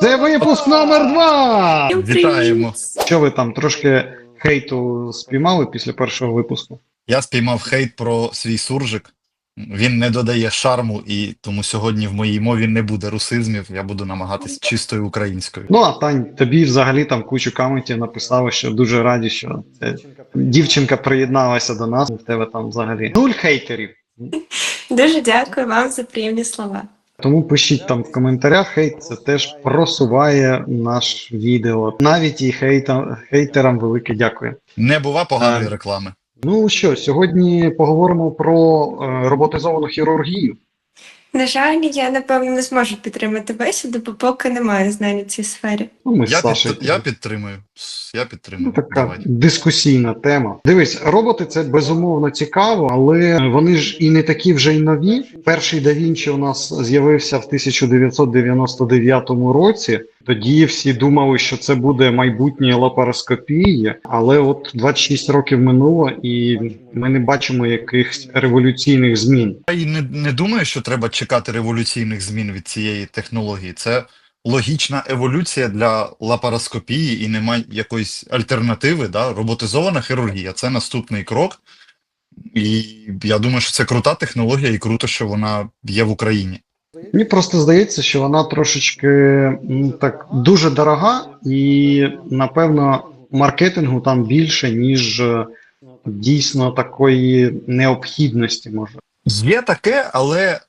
Це випуск номер два! Вітаємо. Що ви там трошки хейту спіймали після першого випуску? Я спіймав хейт про свій суржик. Він не додає шарму, і тому сьогодні в моїй мові не буде русизмів. Я буду намагатись чистою українською. Ну а Тань, тобі взагалі там кучу коментів написали, що дуже раді, що це дівчинка приєдналася до нас. В тебе там взагалі нуль хейтерів. Дуже дякую вам за приємні слова. Тому пишіть там в коментарях, хейт це теж просуває наш відео. Навіть і хейта, хейтерам велике дякую. Не бува поганої А. реклами. Ну що, сьогодні поговоримо про е, роботизовану хірургію. На жаль, я напевно не зможу підтримати бесіду, бо поки немає знань у цій сфері. Ну, ми з Я, Сашею. під, я підтримую. Я Ну, підтримую. така Давай. дискусійна тема. Дивись, роботи це безумовно цікаво, але вони ж і не такі вже й нові. Перший да Вінчі у нас з'явився в 1999 році. Тоді всі думали, що це буде майбутнє лапароскопії, але от 26 років минуло, і ми не бачимо якихось революційних змін. Я і не, не думаю, що треба чекати революційних змін від цієї технології. Це логічна еволюція для лапароскопії і немає якоїсь альтернативи. Да? Роботизована хірургія це наступний крок. І я думаю, що це крута технологія, і круто, що вона є в Україні. Мені просто здається, що вона трошечки так дуже дорога, і напевно маркетингу там більше, ніж е, дійсно такої необхідності може. Є таке, але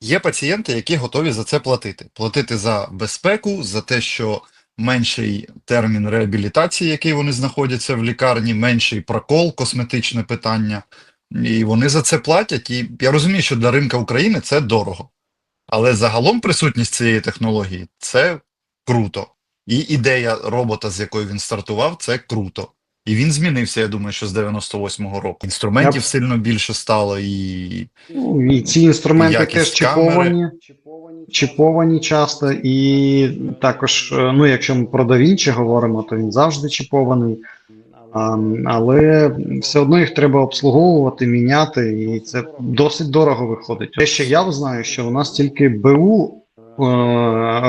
є пацієнти, які готові за це платити. Платити за безпеку, за те, що менший термін реабілітації, який вони знаходяться в лікарні, менший прокол, косметичне питання. І вони за це платять. І я розумію, що для ринка України це дорого. Але загалом присутність цієї технології це круто. І ідея робота, з якою він стартував, це круто. І він змінився, я думаю, що з 98-го року. Інструментів Я сильно більше стало, і Ну, і ці інструменти Якість теж чіповані, чіповані часто, і також, е, ну якщо ми про DaVinci говоримо, то він завжди чіпований. А, але все одно їх треба обслуговувати, міняти, і це досить дорого виходить. Те, що я знаю, що у нас тільки БУ е,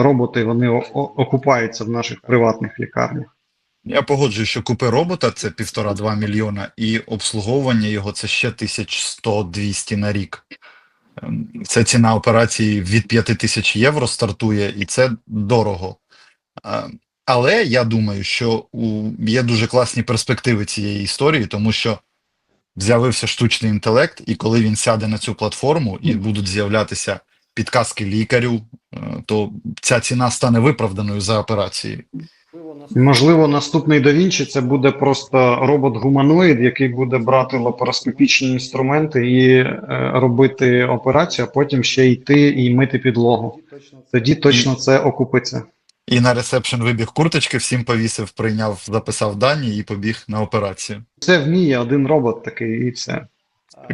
роботи вони окупаються в наших приватних лікарнях. я погоджую, що купи робота це півтора-два мільйона, і обслуговування його це ще 1100-200 на рік. Ем, Це ціна операції від 5 тисяч євро стартує, і це дорого. Але я думаю, що у, є дуже класні перспективи цієї історії, тому що з'явився штучний інтелект, і коли він сяде на цю платформу і будуть з'являтися підказки лікарю, е, то ця ціна стане виправданою за операцією. Можливо, наступний DaVinci це буде просто робот-гуманоїд, який буде брати лапароскопічні інструменти і е, робити операцію, а потім ще йти і мити підлогу. Тоді точно це окупиться. І на ресепшн вибіг курточки, всім повісив, прийняв, записав дані і побіг на операцію. Це вміє один робот такий, і все.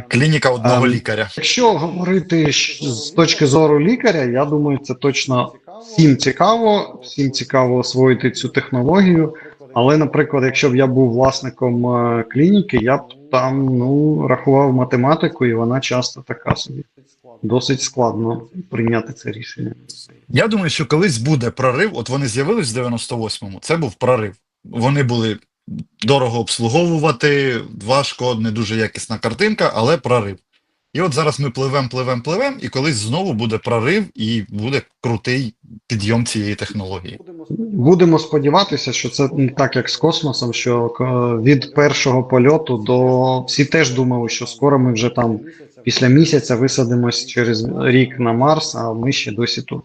Клініка одного Ем, лікаря. Якщо говорити з точки зору лікаря, я думаю, це точно всім цікаво, всім цікаво освоїти цю технологію. Але, наприклад, якщо б я був власником е, клініки, я б там ну рахував математику, і вона часто така собі. Досить складно прийняти це рішення. Я думаю, що колись буде прорив. От вони з'явились в 98-му. Це був прорив. Вони були дорого обслуговувати, важко, не дуже якісна картинка, але прорив. І от зараз ми пливем, пливем, пливем, і колись знову буде прорив, і буде крутий підйом цієї технології. Будемо сподіватися, що це не так, як з космосом, що від першого польоту до всі теж думали, що скоро ми вже там після місяця висадимось через рік на Марс, а ми ще досі тут.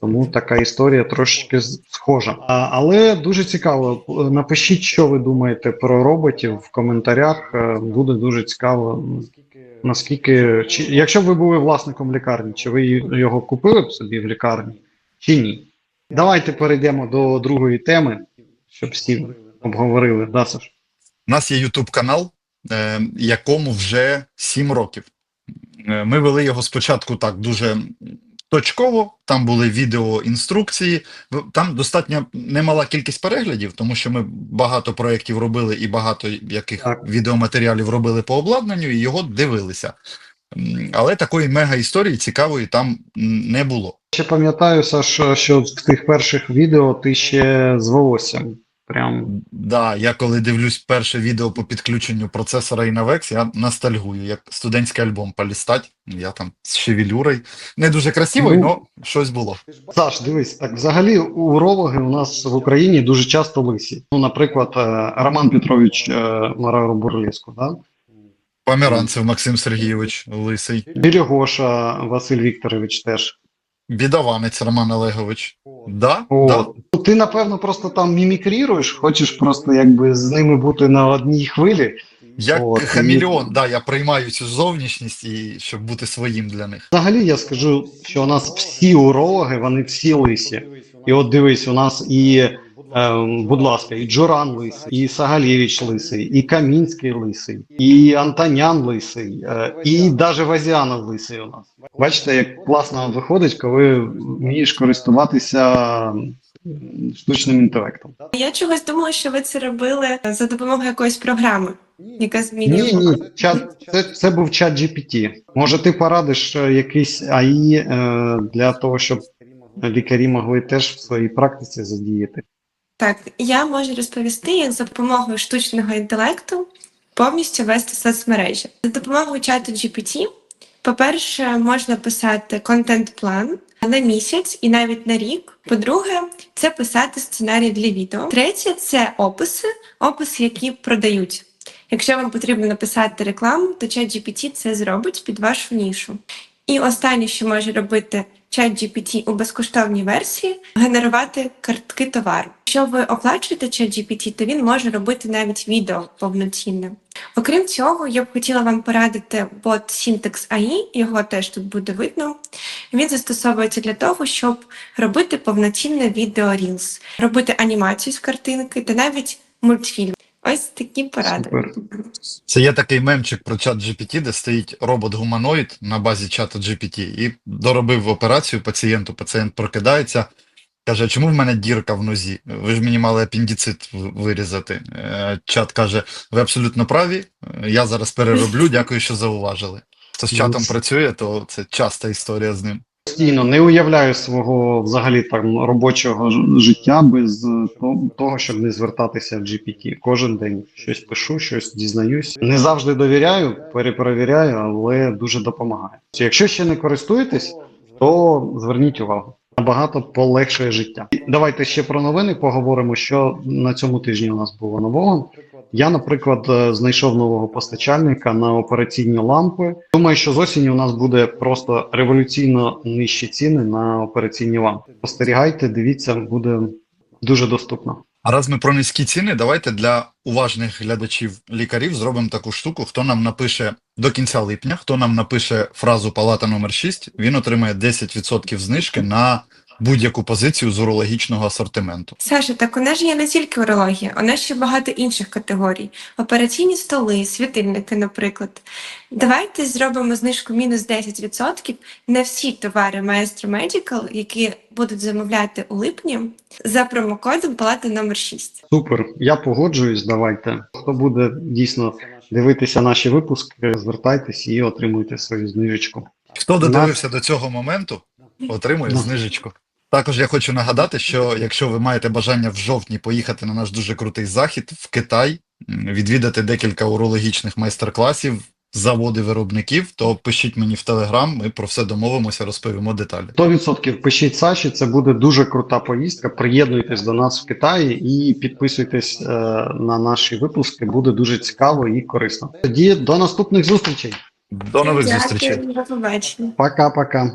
Тому така історія трошечки схожа. А, але дуже цікаво. Напишіть, що ви думаєте про роботів в коментарях. Е, Буде дуже цікаво. Наскільки, чи, якщо б ви були власником лікарні, чи ви його купили б собі в лікарні, чи ні? Давайте перейдемо до другої теми, щоб всі обговорили. Да, Саш? У нас є YouTube канал, якому вже 7 років. Е, Ми вели його спочатку так дуже точково. Там були відео інструкції. Там достатньо немала кількість переглядів, тому що ми багато проєктів робили і багато яких Так. відеоматеріалів робили по обладнанню, і його дивилися. Але такої мега історії цікавої там не було. Ще пам'ятаю, Саш, що в тих перших відео ти ще з волоссям. Прям Да, я коли дивлюсь перше відео по підключенню процесора Inavex, я ностальгую, як студентський альбом полістать. Я там з шевелюрою. Не дуже красивий, Ну. але щось було. Саш, дивись, так взагалі урологи у нас в Україні дуже часто лисі. Ну, наприклад, е, Роман Петрович е, Мараро Бурлеску, да? Померанцев Максим Сергійович Лисий, Білігоша Василь Вікторович теж. Бідованець Роман Олегович. Да? О, Да. ну, ти, напевно, просто там мімікріруєш, хочеш просто якби з ними бути на одній хвилі. Як От, і- да, я приймаю цю зовнішність і щоб бути своїм для них. Взагалі я скажу, що у нас всі урологи, вони всі лисі. І от дивись, у нас і, будь ласка, і Джоран лисий, і Сагалєвич лисий, і Камінський лисий, і Антонян лисий, е, і навіть Вазіанов лисий у нас. Бачите, як класно виходить, коли вмієш користуватися штучним інтелектом. Я чогось думала, що ви це робили за допомогою якоїсь програми, яка змінює. Ні, ні, чат, це, це був чат GPT. Може, ти порадиш якийсь АІ е, для того, щоб лікарі могли теж в своїй практиці задіяти. Так, я можу розповісти, як за допомогою штучного інтелекту повністю вести соцмережі. За допомогою чату GPT, по-перше, можна писати контент-план на місяць і навіть на рік. По-друге, це писати сценарій для відео. Третє це описи, описи, які продають. Якщо вам потрібно написати рекламу, то чат GPT це зробить під вашу нішу. І останнє, що може робити чат GPT у безкоштовній версії, генерувати картки товару. Якщо ви оплачуєте чат GPT, то він може робити навіть відео повноцінне. Окрім цього, я б хотіла вам порадити бот Syntax AI, його теж тут буде видно. Він застосовується для того, щоб робити повноцінне відео Reels, робити анімацію з картинки та навіть мультфільм. Ось такі поради. Супер. Це є такий мемчик про чат GPT, де стоїть робот-гуманоїд на базі чата GPT і доробив операцію пацієнту. Пацієнт прокидається, каже: чому в мене дірка в нозі? Ви ж мені мали апендицит вирізати. Е, Чат каже: ви абсолютно праві. е, Я зараз перероблю. Дякую, що зауважили. Хто з чатом працює, то це часта історія з ним. Постійно не уявляю свого взагалі там робочого життя без того, щоб не звертатися в GPT. Кожен день щось пишу, щось дізнаюсь. Не завжди довіряю, перепровіряю, але дуже допомагає. Якщо ще не користуєтесь, то зверніть увагу. Набагато полегшує життя. Давайте ще про новини поговоримо. Що на цьому тижні у нас було нового. Я, наприклад, е, знайшов нового постачальника на операційні лампи. Думаю, що з осені у нас буде просто революційно нижчі ціни на операційні лампи. Спостерігайте, дивіться, буде дуже доступно. А раз ми про низькі ціни, давайте для уважних глядачів лікарів зробимо таку штуку. Хто нам напише до кінця липня, хто нам напише фразу палата номер 6, він отримає 10% знижки на будь-яку позицію з урологічного асортименту. Саша, так у нас ж є не тільки урологія, у нас ще багато інших категорій. Операційні столи, світильники, наприклад. Давайте зробимо знижку мінус 10% на всі товари Maestro Medical, які будуть замовляти у липні за промокодом палата номер 6. Супер, я погоджуюсь. Давайте. Хто буде дійсно дивитися наші випуски, звертайтесь і отримуйте свою знижечку. Хто додивився до цього моменту, отримує Ну. знижечку. Також я хочу нагадати, що якщо ви маєте бажання в жовтні поїхати на наш дуже крутий захід в Китай, відвідати декілька урологічних майстер-класів, заводи виробників, то пишіть мені в Телеграм, ми про все домовимося, розповімо деталі. 100% пишіть Саші, це буде дуже крута поїздка. Приєднуйтесь до нас в Китаї і підписуйтесь е, на наші випуски. Буде дуже цікаво і корисно. Тоді до наступних зустрічей. До нових зустрічей. До побачення. Пока-пока.